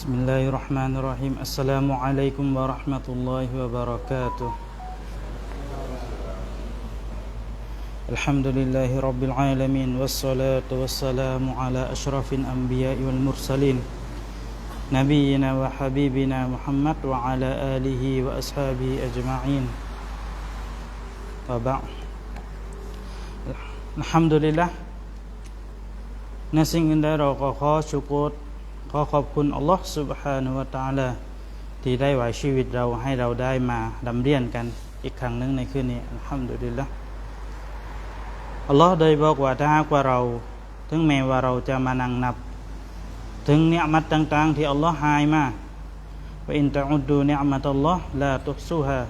بسم الله الرحمن الرحيم السلام عليكم ورحمة الله وبركاته الحمد لله رب العالمين والصلاة والسلام على أشرف الأنبياء والمرسلين نبينا وحبيبنا محمد وعلى آله وأصحابه أجمعين وبعد الحمد لله ในสิ่งอื่นใดเราก็ขอชุกร ขอขอบคุณอัลลอฮ์ سبحانه และ تعالى ที่ได้ไหวชีวิตเราให้เราได้มาดำเรียนกันอีกครั้งหนึ่งในคืนนี้อัลฮัมดุลิลละอัลลอฮ์ได้บอกว่าถ้าหากว่าเรา ถึงแม้ว่าเราจะมานั่งนับ ถึงเนืมัดต่าง ๆ ที่อัลลอฮ์ให้มาว่าอินตะอุดดูเนืมัตอัลลอฮ์ลาตุซูฮา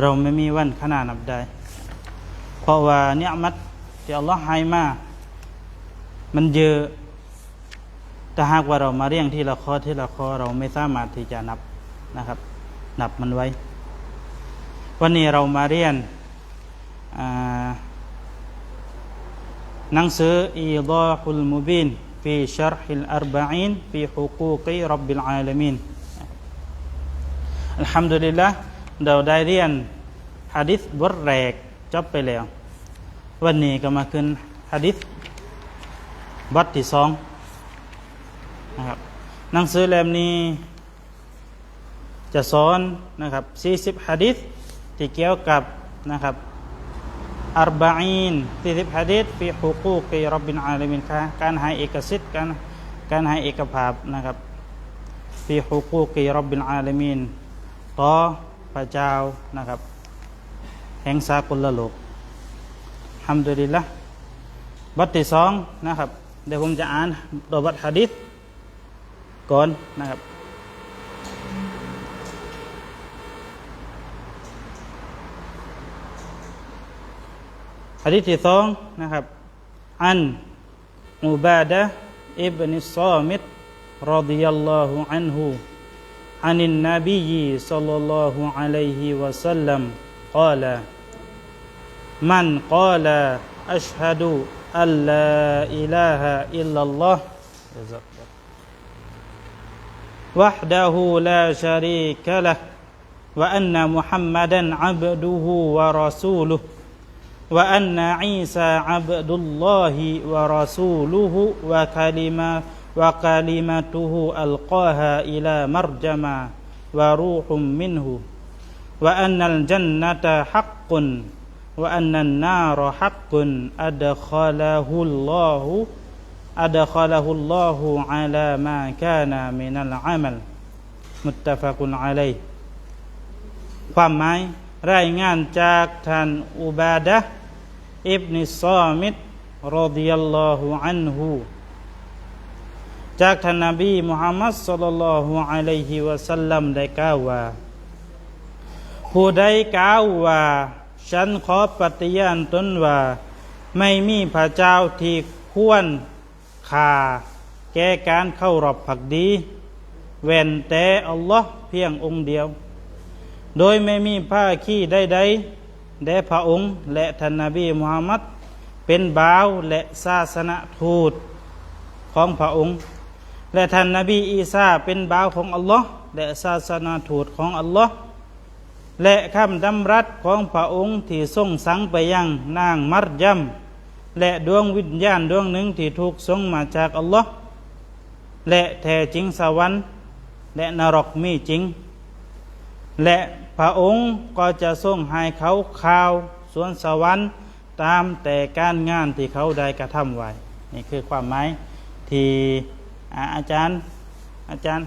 เราไม่มีวันขนาดนับได้ เพราะว่าเนืมัดที่อัลลอฮ์ให้มามันเยอะ ถ้าหากว่าเรามาเรียงที่ละข้อที่ละข้อเราไม่สามารถที่จะนับนะครับ นับมันไว้ วันนี้เรามาเรียนหนังสืออีดาฮุลมุบินฟีชาร์ฮิลอัรบะอีนฟีฮุกูกีรับบิลอาลามีนอัลฮัมดุลิลละเราได้เรียนฮะดิษบทแรกจบไปแล้ว วันนี้ก็มาขึ้นฮะดิษบทที่สอง นะครับหนังสือเล่มนี้จะสอนนะครับ40ฮะดิษที่เกี่ยวกับนะครับอัรบะอีน40ฮะดิษฟีฮุกูกีรับบินอาลามินค่ะการให้เอกสิทธิ์การการให้เอกภาพนะครับฟีฮุกูกีรับบินอาลามินต่อพระเจ้านะครับแห่งสากลโลกฮัมดุลิลละบทที่สองนะครับเดี๋ยวผมจะอ่านตัวบทฮะดิษ ก่อนนะครับอธิที่สองนะครับ อันอุบาดะอิบนิซามิดรดิยัลลอฮุอันฮุอันินนบีซัลลัลลอฮุอะลัยฮิวะสัลลัมกล่าวมันกล่าวอัชฮะดูอัลลาอิลาฮะอิลลัลลอฮ์ وحده لا شريك له وأن محمدا عبده ورسوله وأن عيسى عبد الله ورسوله وكلمة وكلمته ألقاها إلى مرجم وروح منه وأن الجنة حق وأن النار حق أدخله الله أدخله الله على ما كان من العمل متفق عليه ความหมายรายงานจากท่านอุบาดะอิบนิซามิดรดิยัลลอฮุอันฮูจากท่านนบีมุฮัมมัดสุลลัลลอฮุอะลัยฮิวะสัลลัมได้กล่าวว่า ผู้ใดกล่าวว่า ฉันขอปฏิญาณตนว่า ไม่มีพระเจ้าที่ควร ค่าแก่การเข้ารอบผักดี เว้นแต่อัลลอฮ์เพียงองค์เดียว โดยไม่มีผ้าขี้ใดๆแด่พระองค์และท่านนบีมุฮัมมัดเป็นบ่าวและศาสนทูตของพระองค์ และท่านนบีอีสาเป็นบ่าวของอัลลอฮ์และศาสนาทูตของอัลลอฮ์และคำดำรัสของพระองค์ที่ทรงสั่งไปยังนางมัรยัม และดวงวิญญาณดวงหนึ่งที่ถูกส่งมาจากอัลลอฮ์และแท้จริงสวรรค์ และนรกมีจริง และพระองค์ก็จะทรงให้เขาข่าวสวนสวรรค์ตามแต่การงานที่เขาได้กระทำไว้ นี่คือความหมายที่อาจารย์อาจารย์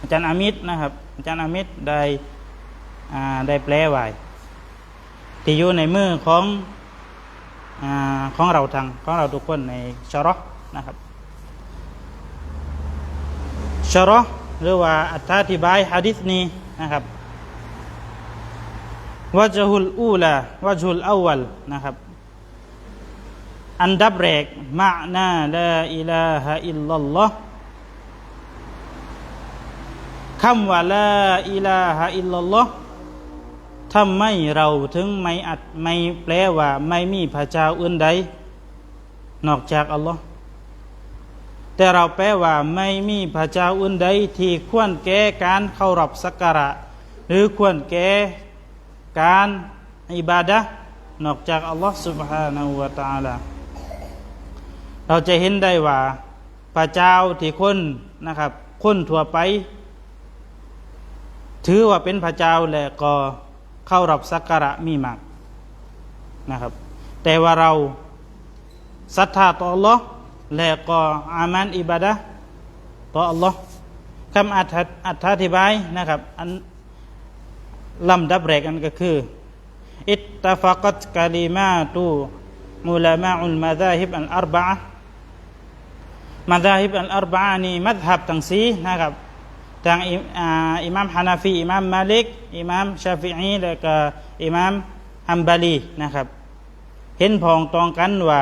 อาจารย์อามิตรนะครับ อาจารย์อามิตรได้ได้แปลไว้ ที่อยู่ในมือของอของเราทางของเราทุกคนในชรอนะครับชรอหรือว่าอัตธิบายฮะดิษนี้นะครับวัจฮุลอูลาวัจฮุลอวัลนะครับอันดับแรกมานาลาอิลาฮะอิลลัลลอฮ์คำว่าลาอิลาฮะอิลลัลลอฮ์ ทำไมเราถึงไม่อัดไม่แปลว่า ไม่มีพระเจ้าอื่นใด นอกจากอัลลอฮ์ แต่เราแปลว่าไม่มีพระเจ้าอื่นใดที่ควรแก่การเคารพสักการะ หรือควรแก่การอิบาดะห์นอกจากอัลลอฮ์ سبحانه และ تعالى เราจะเห็นได้ว่าพระเจ้าที่คนนะครับ คนทั่วไป ถือว่าเป็นพระเจ้าและก็ เข้ารับสักการะมีมากนะครับ แต่ว่าเราศรัทธาต่อ Allah และก็อามันอิบาดะต่อ Allah คำอธิบายนะครับอันลำดับแรกอันก็คืออิตตฟักัตกาลิมาตุมุลามาอุลมาซาฮิบอัลอาร์บะมาซาฮิบอัลอาร์บะนี่มัดฮับทั้งสีนะครับ ทางอิมามฮานาฟีอิมามมาลิกอิมามชาฟิอีและก็อิมามฮัมบาลีนะครับเห็นพ้องตองกันว่า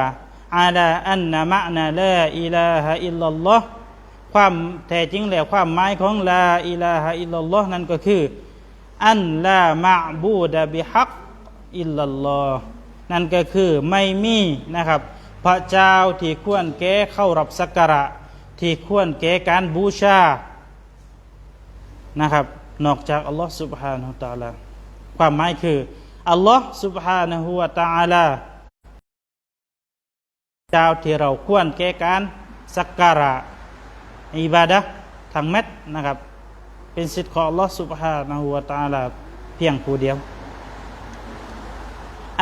อาลาอันนามะนาลาอิลาฮะอิลลัลลอฮ์ความแท้จริงแล้วความหมายของลาอิลาฮะอิลลัลลอฮ์นั่นก็คือ อันลามะบูดะบิฮักอิลลัลลอฮ์นั่นก็คือไม่มีนะครับ พระเจ้าที่ควรแก่เข้ารับสักการะ ที่ควรแก่การบูชา นะครับ นอกจากอัลลอฮ์ سبحانه และ تعالى ความหมายคืออัลลอฮ์ سبحانه และ تعالى เจ้าที่เราควรแก่การสักการะอิบาดะทั้งเม็ดนะครับ เป็นสิทธิ์ของอัลลอฮ์ سبحانه และ تعالى เพียงผู้เดียว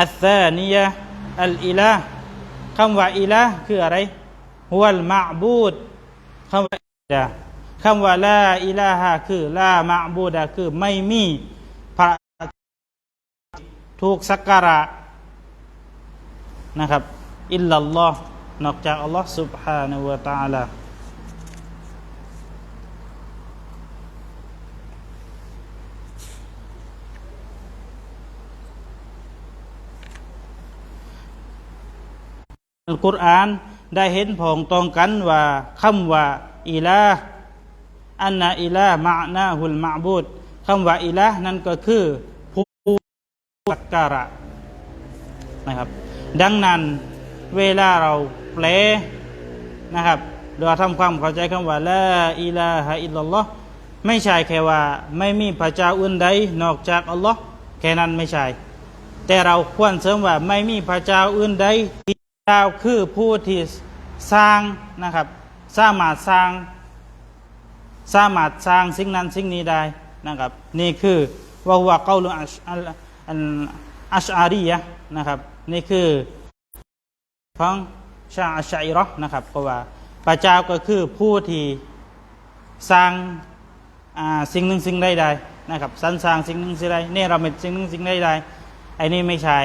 อัลซานียะอัลอิลาคำว่าอิลาคืออะไรฮุวัลมะบูดคำว่าอิลา คำว่าลาอิลาฮะคือลามะบูดะคือไม่มีพระถูกสักการะนะครับอิลลัลลอฮ์นอกจากอัลลอฮ์ سبحانه และ تعالى อัลกุรอานได้เห็นพ้องตรงกันว่าคำว่าอิลา อันนาอิลามะนาฮุลมะบูดคำว่าอิลานั่นก็คือผู้สักการะนะครับ ดังนั้นเวลาเราแปลนะครับเราทำความเข้าใจคำว่าละอิลาฮะอิลลัลลอฮ์ไม่ใช่แค่ว่าไม่มีพระเจ้าอื่นใดนอกจากอัลลอฮ์แค่นั้นไม่ใช่ แต่เราควรเสริมว่าไม่มีพระเจ้าอื่นใดที่เจ้าคือผู้ที่สร้างนะครับ สามารถสร้าง สามารถสร้างสิ่งนั้นสิ่งนี้ได้นะครับ นี่คือว่าว่าเกาลุอัชอันอัชอารียะนะครับ นี่คือของชาอัชอิรอนะครับเพราะว่าพระเจ้าก็คือผู้ที่สร้างสิ่งหนึ่งสิ่งใดใดนะครับสรรสร้างสิ่งหนึ่งสิ่งใดเนี่ยเราเป็นสิ่งหนึ่งสิ่งใดใดไอ้นี่ไม่ใช่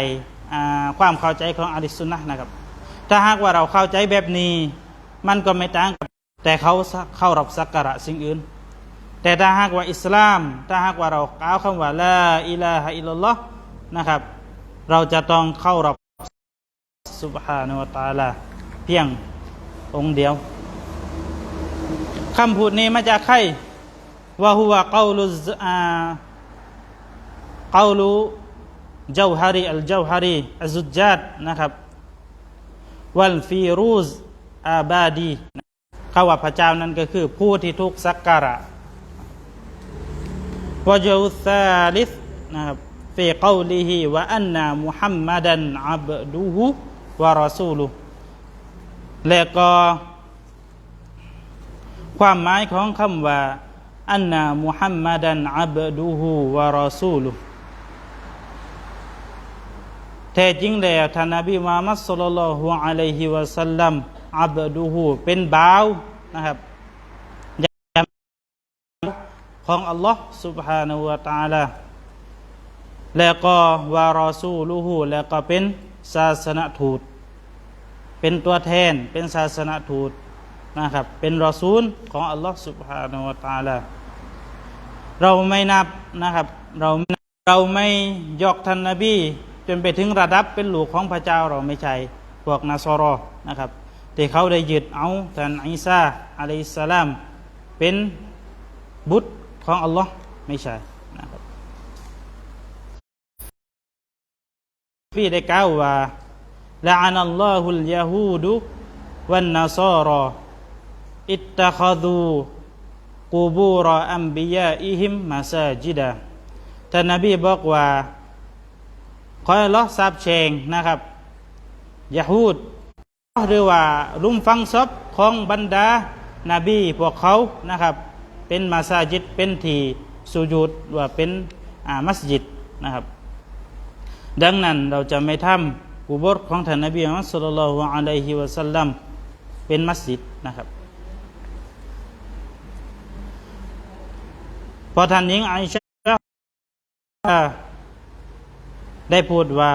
ความเข้าใจของอริสุนนะนะครับ ถ้าหากว่าเราเข้าใจแบบนี้ มันก็ไม่ต่างกับ แต่เขาเข้ารับสักการะสิ่งอื่น แต่ถ้าหากว่าอิสลาม ถ้าหากว่าเรากล่าวคำว่าละอิลาฮะอิลลัลลอฮ์นะครับ เราจะต้องเข้ารับสุบฮานาวตาลาเพียงองค์เดียวคำพูดนี้มาจากใครว่าหัวกาลุอ่ากาลูเจ้าฮารีอัลเจ้าฮารีอัจุจัดนะครับวัลฟีรูซอาบาดี ขาว่าพระเจ้านั้นก็คือผู้ที่ทุกสักการะวะจูซาลิสนะครับฟีกาลิฮิวะอันนามุฮัมมัดันอับดูฮุวะรอซูลุและก็ ความหมายของคำว่าอันนามุฮัมมัดันอับดูฮูวะรอซูลุแท้จริงแล้วท่านนบีมุฮัมมัดสุลลัลฮุอะลัยฮิวะสัลลัม อับดูฮูเป็นบ่าวนะครับของอัลลอฮ์ سبحانه และ تعالى แล้วก็วารอซูลูฮูแล้วก็เป็นศาสนทูต เป็นตัวแทนเป็นศาสนทูตนะครับ เป็นรอซูลของอัลลอฮ์ سبحانه และ تعالى เราไม่นับนะครับ เราเราไม่ยกท่านนบี จนไปถึงระดับเป็นลูกของพระเจ้าเราไม่ใช่พวกนาซอรอนะครับ ที่เขาได้ยึดเอาท่านอิสาอะลัยสลามเป็นบุตรของอัลลอฮ์ไม่ใช่นะครับพี่ได้กล่าวว่าละอานัลลอฮุลยาฮูดุวันนาซอรออิตตะคาดูกูบูรออัมบิยาอิฮิมมาซาจิดาท่านนบีบอกว่าขอให้ลอทราบแชงนะครับยะฮูด หรือว่าลุมฟังซบของบรรดานาบีพวกเขานะครับ เป็นมาซาจิดเป็นที่สุญูดว่าเป็นอามัสยิดนะครับ ดังนั้นเราจะไม่ทำกุโบรของท่านนบีมุฮัสุลลัลลอฮุอะลัยฮิวะสัลลัมเป็นมัสยิดนะครับพอท่านหญิงไอชาได้พูดว่า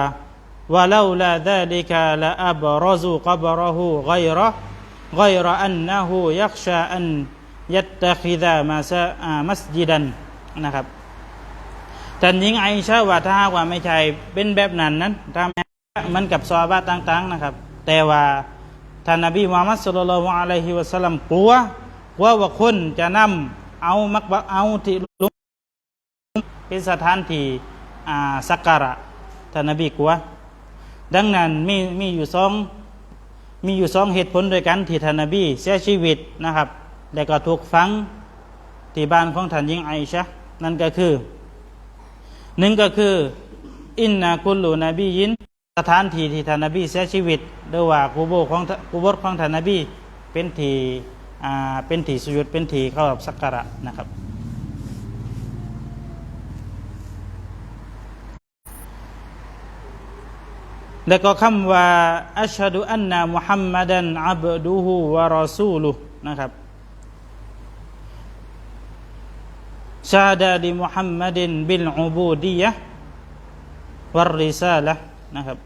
ว่าเล่าลาดาลิกาละอับรอซูกับรอฮูไกรอไกรออันนะฮูยักชาอันยัตตะคิดามาซามัสยิดันนะครับแต่ยิงไอชาว่าถ้าว่าไม่ใช่เป็นแบบนั้นนั้นทามันกับซอบาต่างๆนะครับ แต่ว่าท่านนบีมุฮัมมัดสุลลัลวะอะลัยฮิวะสัลลัมกลัวกลัวว่าคนจะนำเอามักบะเอาที่ลุงเป็นสถานที่อ่าสักการะท่านนบีกลัว ดังนั้นมีมีอยู่สองมีอยู่สองเหตุผลด้วยกันที่ท่านนบีเสียชีวิตนะครับ และก็ถูกฝังที่บ้านของท่านหญิงไอชะนั่นก็คือหนึ่งก็คืออินนาคุลูนบียินสถานที่ที่ท่านนบีเสียชีวิตหรือว่ากูโบของกูโบของท่านนบีเป็นที่อ่าเป็นที่สุยุดเป็นที่เข้าสักการะนะครับ แล้วก็คำว่าอัชฮะดุอันนามุฮัมมัดันอับดุฮูวะรอซูลุนะครับชาดาดิมุฮัมมัดินบิลอุบูดียะวัรริซาละนะครับ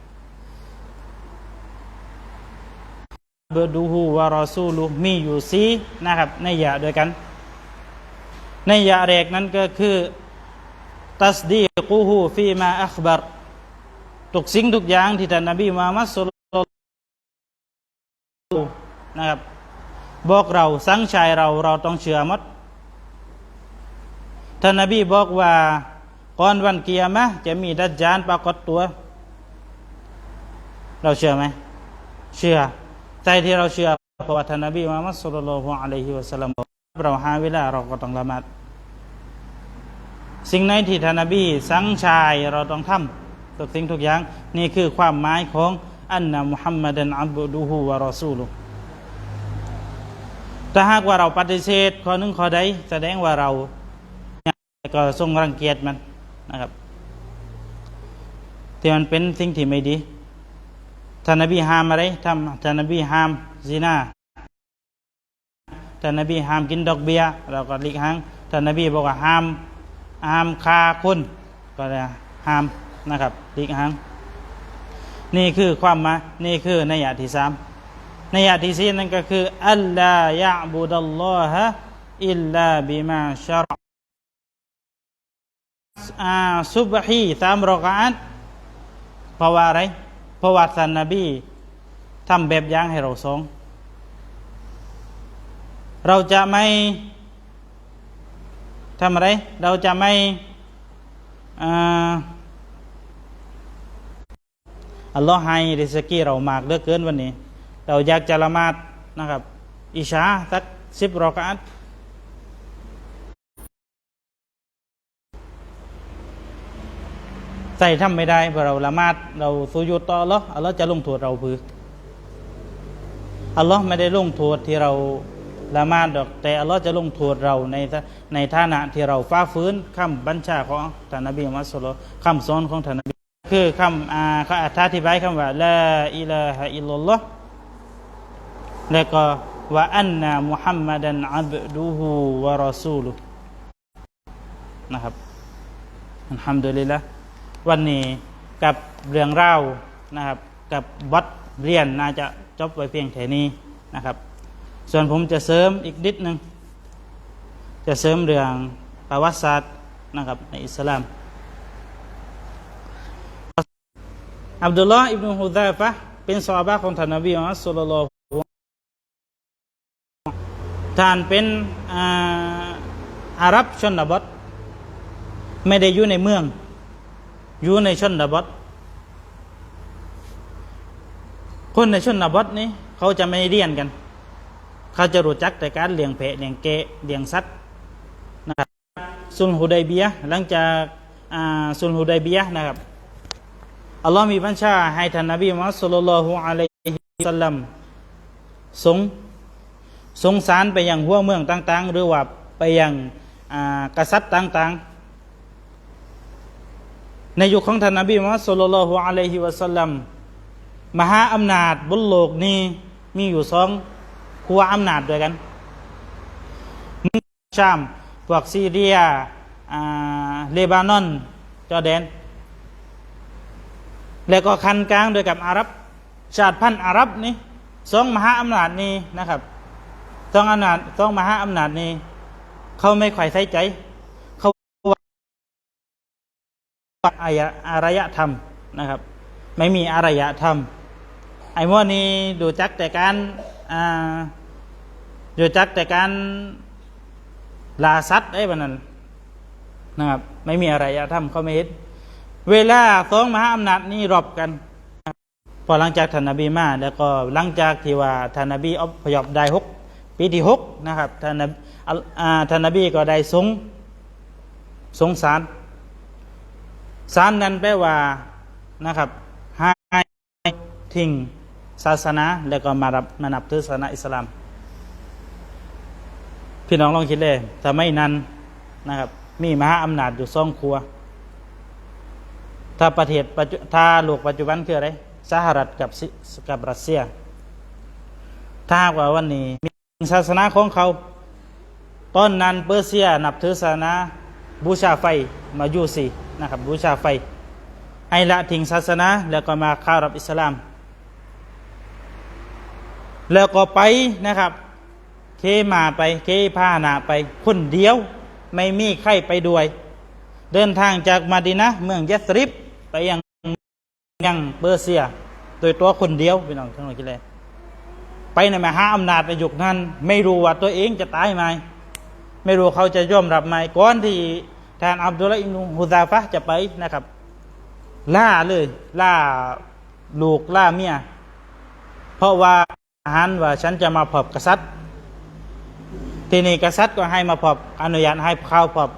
อับดุฮูวะรอซูลุมีอยู่สีนะครับในยะด้วยกัน ในยะแรกนั้นก็คือ ตัสดีกูฮูฟีมาอัคบัร ทุกสิ่งทุกอย่างที่ท่านนบีมุฮัมมัดสุลลลนะครับ บอกเราสังชายเราเราต้องเชื่อหมดท่านนบีบอกว่าก่อนวันเกียร์มะจะมีดัจจานปรากฏตัว เราเชื่อไหมเชื่อใจที่เราเชื่อเพราะว่าท่านนบีมุฮัมมัดสุลลัลลอฮุอะลัยฮิวะสัลลัมบอกเราหาเวลาเราก็ต้องละหมาดสิ่งไหนที่ท่านนบีสังชายเราต้องทำ ทุกสิ่งทุกอย่าง นี่คือความหมายของอันนะมุฮัมมัดันอับดุฮูวะรอซูลุถ้าหากว่าเราปฏิเสธข้อหนึ่งข้อใดแสดงว่าเราก็ทรงรังเกียจมันนะครับ ที่มันเป็นสิ่งที่ไม่ดีท่านนบีห้ามอะไรทำท่านนบีห้ามซีนาท่านนบีห้ามกินดอกเบียเราก็ลีกห้างท่านนบีบอกว่าห้ามห้ามฆ่าคนก็เลยห้าม นะครับลีกหางนี่คือความมานี่คือในยะที่สามในยะที่สี่นั่นก็คืออัลลายะบุดัลลอฮะอิลลาบิมาชารอาซุบฮีสามรอกาตเพราะว่าอะไรเพราะว่าท่านนบีทำแบบอย่างให้เราสองเราจะไม่ทำอะไร เราจะไม่อ่า อัลลอฮ์ให้ริสกีเรามากเหลือเกินวันนี้ เราอยากจะละมาดนะครับ อิชาสักสิบรอกาตใส่ทำไม่ได้เพราะเราละมาดเราสุยุดต่ออัลลอฮ์อัลลอฮ์จะลงโทษเราพืออัลลอฮ์ไม่ได้ลงโทษที่เราละมาดดอก แต่อัลลอฮ์จะลงโทษเราในในฐานะที่เราฟ้าฟื้นคำบัญชาของท่านนบีมุฮัสุลลัลคำสอนของท่านนบี คือคำอ่าเขาอธิบายคำว่าลาอิลาฮะอิลลัลลอฮ์แล้วก็ว่าอันนามุฮัมมัดันอับดูฮูวะรอซูลุนะครับอัลฮัมดุลิลละวันนี้กับเรื่องเล่านะครับ กับบทเรียนน่าจะจบไว้เพียงแค่นี้นะครับ ส่วนผมจะเสริมอีกนิดหนึ่งจะเสริมเรื่องประวัติศาสตร์นะครับในอิสลาม อับดุลลอฮ์อิบนุฮุดาฟะเป็นซอบะของท่านนบีมุฮัมมัดสุลลอฮุท่านเป็นอาหรับชนบทไม่ได้อยู่ในเมือง อยู่ในชนบทคนในชนบทนี้เขาจะไม่เรียนกัน เขาจะรู้จักแต่การเลี้ยงแพะเลี้ยงแกะเลี้ยงสัตว์นะครับซุลฮุดัยเบียหลังจากซุลฮุดัยเบียนะครับ อัลลอฮ์มีบัญชาให้ท่านนบีมุฮัมมัดสุลลัลลอฮุอะลัยฮิวสัลลัมส่งส่งสารไปยังหัวเมืองต่าง ๆ หรือว่าไปยังกษัตริย์ต่าง ๆ ในยุคของท่านนบีมุฮัมมัดสุลลัลลอฮุอะลัยฮิวะสัลลัมมหาอำนาจบนโลกนี้มีอยู่สองขั้วอำนาจด้วยกันหนึ่งชามพวกซีเรียเลบานอนจอร์แดน แล้วก็คันกลางโดยกับอาหรับ ชาติพันธุ์อาหรับนี่สองมหาอำนาจนี้นะครับสองอำนาจสองมหาอำนาจนี้ เขาไม่ค่อยใส่ใจ เขาว่าอายะอารยธรรมนะครับ ไม่มีอารยธรรม ไอ้พวนี้ดูจักแต่การอ่าดูจักแต่การลาสัตว์ไอ้บบนั้นนะครับ ไม่มีอารยธรรมเขาไม่เห็น เวลาสองมหาอำนาจนี้รบกัน พอหลังจากท่านนบีมา แล้วก็หลังจากที่ว่าท่านนบีอพยพได้หกปีที่หกนะครับท่านอัลอ่าท่านนบีก็ได้ทรงทรงสารสารนั้นแปลว่านะครับให้ทิ้งศาสนา แล้วก็มารับมานับถือศาสนาอิสลาม พี่น้องลองคิดเลยถ้าไม่นั้นนะครับ มีมหาอำนาจอยู่สองครัว ถ้าประเทศถ้าโลกปัจจุบันคืออะไรสหรัฐกับกับรัสเซีย ถ้าหากว่าวันนี้มีศาสนาของเขาตอนนั้นเปอร์เซียนับถือศาสนาบูชาไฟมายูซีนะครับบูชาไฟ ไอละทิ้งศาสนา แล้วก็มาเข้ารับอิสลาม แล้วก็ไปนะครับ เคมาไปเคพาหนาไป คนเดียวไม่มีใครไปด้วย เดินทางจากมาดินะเมืองยัสริบ ไปยังยังเปอร์เซีย โดยตัวคนเดียวพี่น้องทั้งหมดคิดเลยไปในมหาอำนาจในยุคนั้น ไม่รู้ว่าตัวเองจะตายไหมไม่รู้เขาจะยอมรับไหมก่อนที่ทานอับดุลละอิมนุฮุซาฟะจะไปนะครับ ล่าเลย ล่าลูกล่าเมียเพราะว่าอาหารว่าฉันจะมาพบกษัตริย์ ทีนี้กษัตริย์ก็ให้มาพบอนุญาตให้ข้าวพบ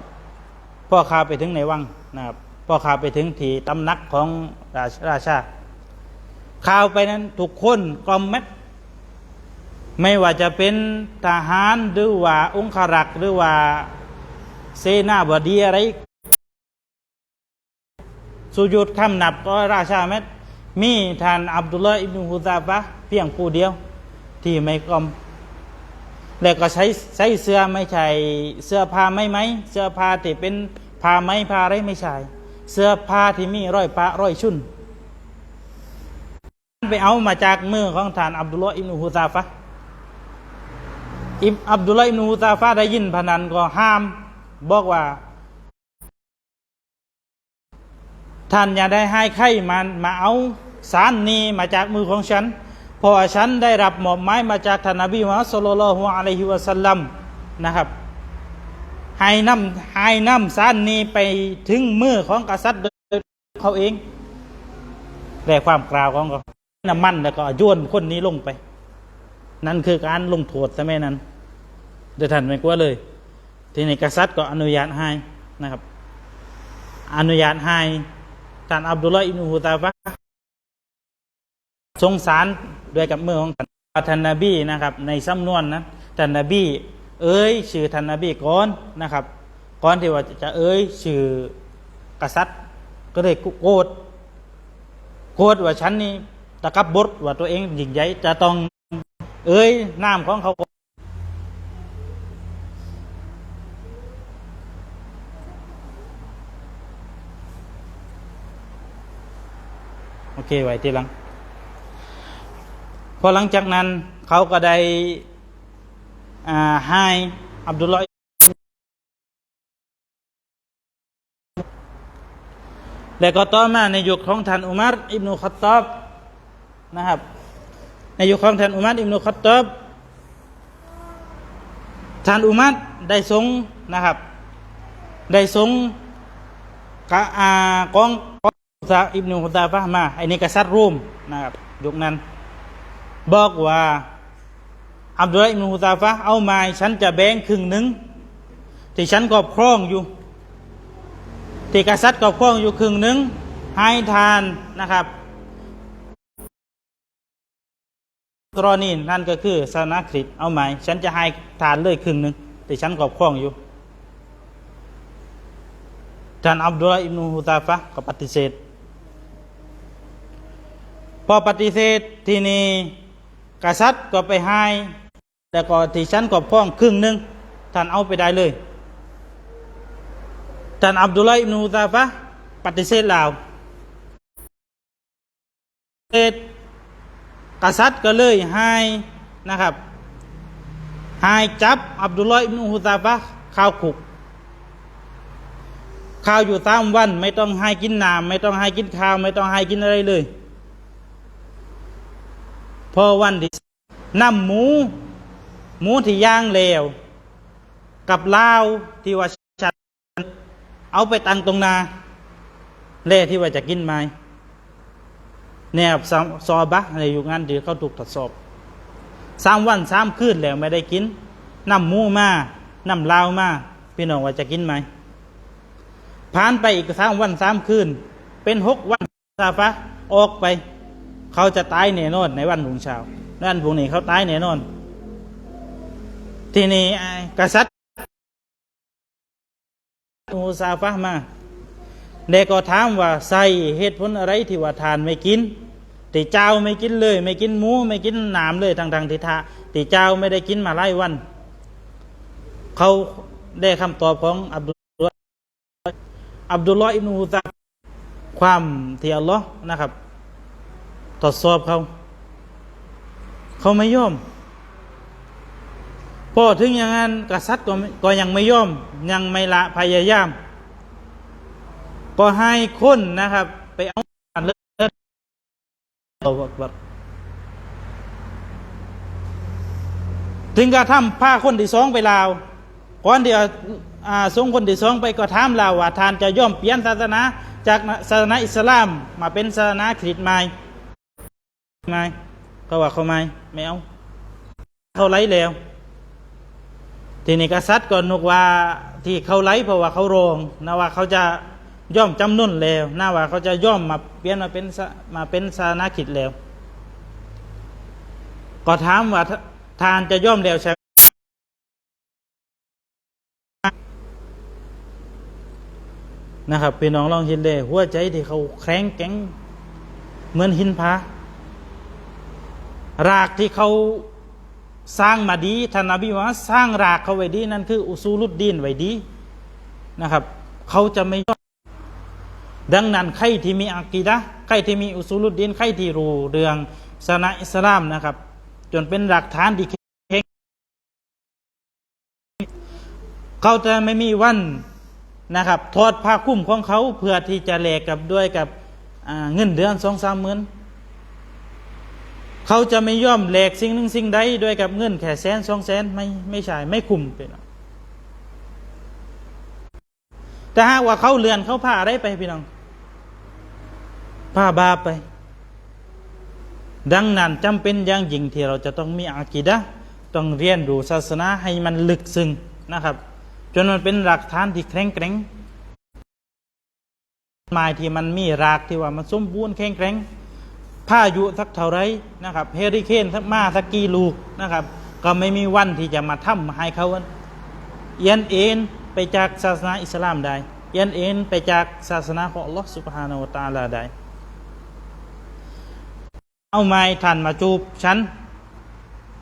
พ่อข้าไปถึงในวังนะครับ พอข้าวไปถึงที่ตำหนักของราชราชา ข่าวไปนั้นทุกคนกลอมเม็ดไม่ว่าจะเป็นทหารหรือว่าองคารักษ์หรือว่าเสนาบดีอะไรสุยุดคำนับก็ราชาเม็ดมีท่านอับดุลลาห์อิบนุฮุซาฟะเพียงผู้เดียว ที่ไม่กลอมแล้วก็ใช้ใช้เสื้อไม่ใช่เสื้อผ้าไม่ไหมเสื้อผ้าที่เป็นผ้าไหมผ้าไรไม่ใช่ เสื้อผ้าที่มีร้อยปะร้อยชุนไปเอามาจากมือของท่านอับดุลลาห์อิบนุฮุซาฟะอิบอับดุลลาห์อิบนุฮุซาฟะได้ยินพนันก็ห้าม บอกว่า ท่านอย่าได้ให้ใครมันมาเอาสารนี้มาจากมือของฉันเพราะฉันได้รับหมอบไม้มาจากท่านนบีมุฮัมมัดสุลลัลฮุอะลัยฮิวะสัลลัมนะครับ ให้น้ำให้น้ำสารนี้ไปถึงมือของกษัตริย์โดยเขาเองแต่ความกล่าวของเขาน้ำมันแล้วก็โยนคนนี้ลงไป นั่นคือการลงโทษใช่ไหมนั้นเดี๋ยวท่านไม่กลัวเลย ทีนี้กษัตริย์ก็อนุญาตให้นะครับ อนุญาตให้ท่านอับดุลลาห์อิบนุฮุตาฟะสงสารด้วยกับมือของท่านท่านนบีนะครับ ในสำนวนนะท่านนบี เอ้ยชื่อท่านนบีก่อนนะครับ ก่อนที่ว่าจะเอ้ยชื่อกษัตริย์ ก็เลยโกรธโกรธว่าฉันนี่ตะกับบดว่าตัวเองยิ่งใหญ่จะต้องเอ้ยน้ำของเขาก่อนโอเคไว้ทีหลัง พอหลังจากนั้นเขาก็ได้ ให้อับดุลลอฮ์แล้วก็ต่อมาในยุคของท่านอุมัรอิบนุขัตตอบนะครับในยุคของท่านอุมัรอิบนุขัตตอบท่านอุมัรได้ทรงนะครับ ได้ทรงกะอากองกองซาอิบนุฮุตาฟะมาไอ้นี่กษัตริย์รูมนะครับยุคนั้น บอกว่า อับดุลลาห์อิบนุฮุซาฟะเอามาฉันจะแบ่งครึ่งหนึ่งที่ฉันครอบครองอยู่ที่กษัตริย์ครอบครองอยู่ครึ่งหนึ่งให้ทานนะครับกรณีนั่นก็คือศาสนาคริสต์เอาไหมฉันจะให้ทานเลยครึ่งหนึ่งที่ฉันครอบครองอยู่ท่านอับดุลอิบนุฮุซาฟะก็ปฏิเสธ พอปฏิเสธทีนี้กษัตริย์ก็ไปให้ แต่ก็ที่ฉันครอบครองครึ่งหนึ่งท่านเอาไปได้เลยท่านอับดุลไลอิบนุฮุซาฟะปฏิเสธลาวเสธกษัตริย์ก็เลยให้นะครับให้จับอับดุลไลอิบนุฮุซาฟะข้าคุกข้าวอยู่ตามวัน ไม่ต้องให้กินน้ำไม่ต้องให้กินข้าว ไม่ต้องให้กินอะไรเลย พอวันที่นำหมู หมูที่ย่างแล้วกับลาวที่ว่าฉันเอาไปตังตรงนาเล่ที่ว่าจะกินไหมเนี่ยซอซอบะในอยู่งานที่เขาถูกทดสอบสามวันสามคืนแล้วไม่ได้กินน้ำหมูมานำลาวมาพี่น้องว่าจะกินไหมผ่านไปอีกสามวันสามคืน เป็นหกวันซาฟะออกไป เขาจะตายแน่นอนในวันรุ่งเช้านั่นพวกนี้เขาตายแน่นอน ทีนี้กษัตริย์มูซาฟะมาเด็กก็ถามว่าใส่เหตุผลอะไรที่ว่าทานไม่กินตีเจ้าไม่กินเลย ไม่กินหมูไม่กินหนามเลยทางทางที่ทาตีเจ้าไม่ได้กินมาหลายวัน เขาได้คำตอบของอับดุลลอฮ์อับดุลลอฮ์อิบนุฮุซาความที่อัลลอฮ์นะครับ ทดสอบเขา เขาไม่ยอม พอถึงอย่างนั้นกษัตริย์ก็ก็ยังไม่ยอม ยังไม่ละพยายาม ก็ให้คนนะครับ ไปเอาเลือดเอาแบบถึงกระทำผ้าคนที่สองไปลาวก่อนเดียวส่งคนที่สองไปก็ถามลาวว่าทานจะย่อมเปลี่ยนศาสนาจากศาสนาอิสลาม มาเป็นศาสนาคริสต์ไหมไม่ก็ว่าเขาไม่ไม่เอาเขาไล่แล้ว ทีนี้กษัตริย์ก็นึกว่าที่เขาไล่เพราะว่าเขาโรงนะว่าเขาจะย่อมจำนุ่นแล้วนะว่าเขาจะย่อมมาเปลี่ยนมาเป็นมาเป็นศานาคริดแล้ว ก็ถามว่าทานจะย่อมแล้วใช่ไหมนะครับพี่น้องลองห็นเลยหัวใจที่เขาแข็งแกร่งเหมือนหินผารากที่เขา สร้างมาดีท่านนบีว่าสร้างรากเขาไว้ดี นั่นคือ อุซูลุดดีนไว้ดีนะครับ เขาจะไม่ย่อดังนั้นใครที่มีอากีดะใครที่มีอุซูลุดดีนใครที่รู้เรื่องศาสนาอิสลามนะครับ จนเป็นหลักฐานที่แข็งเขาจะไม่มีวันนะครับทอดผ้าคุ้มของเขาเพื่อที่จะแลกกับด้วยกับเงินเดือนสองสามหมื่น เขาจะไม่ย่อมแหลกสิ่งหนึ่งสิ่งใดด้วยกับเงินแค่แสนสองแสนไม่ไม่ใช่ไม่คุ้มเป็นแต่หากว่าเขาเลือนเขาผ้าอะไรไปพี่น้องผ้าบาปไป ดังนั้นจำเป็นอย่างยิ่งที่เราจะต้องมีอากีดะต้องเรียนรู้ศาสนาให้มันลึกซึ้งนะครับ จนมันเป็นหลักฐานที่แข็งแกร่งหมายที่มันมีรากที่ว่ามันสมบูรณ์แข็งแกร่ง พายุสักเท่าไรนะครับเฮริเคนสักมาสักกี่ลูกนะครับ ก็ไม่มีวันที่จะมาทำให้เขาเอียนเอ็นไปจากศาสนาอิสลามได้เอียนเอ็นไปจากศาสนาของอัลลอฮ์สุบฮานาวตาลาได้เอาไม้ท่านมาจูบฉัน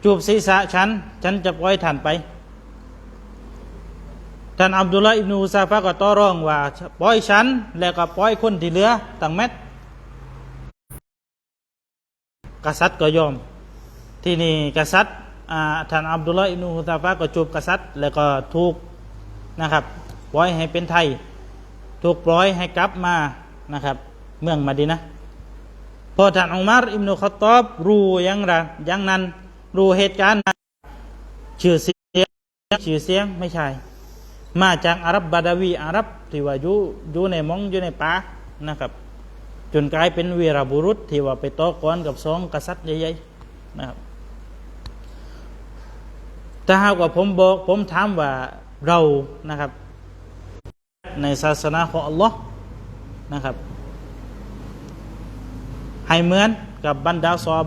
จูบศีรษะฉัน ฉันจะปล่อยท่านไปท่านอับดุลลาห์อิบนูซาฟะก็ต่อรองว่า ปล่อยฉัน แล้วก็ปล่อยคนที่เหลือต่างเม็ด กษัตริย์ก็ยอม ที่นี่กษัตริย์ท่านอับดุลลาห์อิบนุฮุซาฟะก็จูบกษัตริย์แล้วก็ถูกนะครับปล่อยให้เป็นไทย ถูกปล่อยให้กลับมานะครับ เมืองมาดีนะพอท่านอุมารอิบนุขัตอบรู้ยังไรอยังนั้น รู้เหตุการณ์ชื่อเสียงชื่อเสียงไม่ใช่ มาจากอาหรับบาดาวีอาหรับที่ว่าอยู่อยู่ในมองอยู่ในป่านะครับ นกลายเป็นวีรบุรุษ ที่ว่าไปต่อกรกับสองกษัตริย์ใหญ่ๆนะครับถ้าหากว่าผมบอกผมถามว่าเรานะครับ ในศาสนาของอัลลอฮ์นะครับ ให้เหมือนกับบรรดาซอฮาบ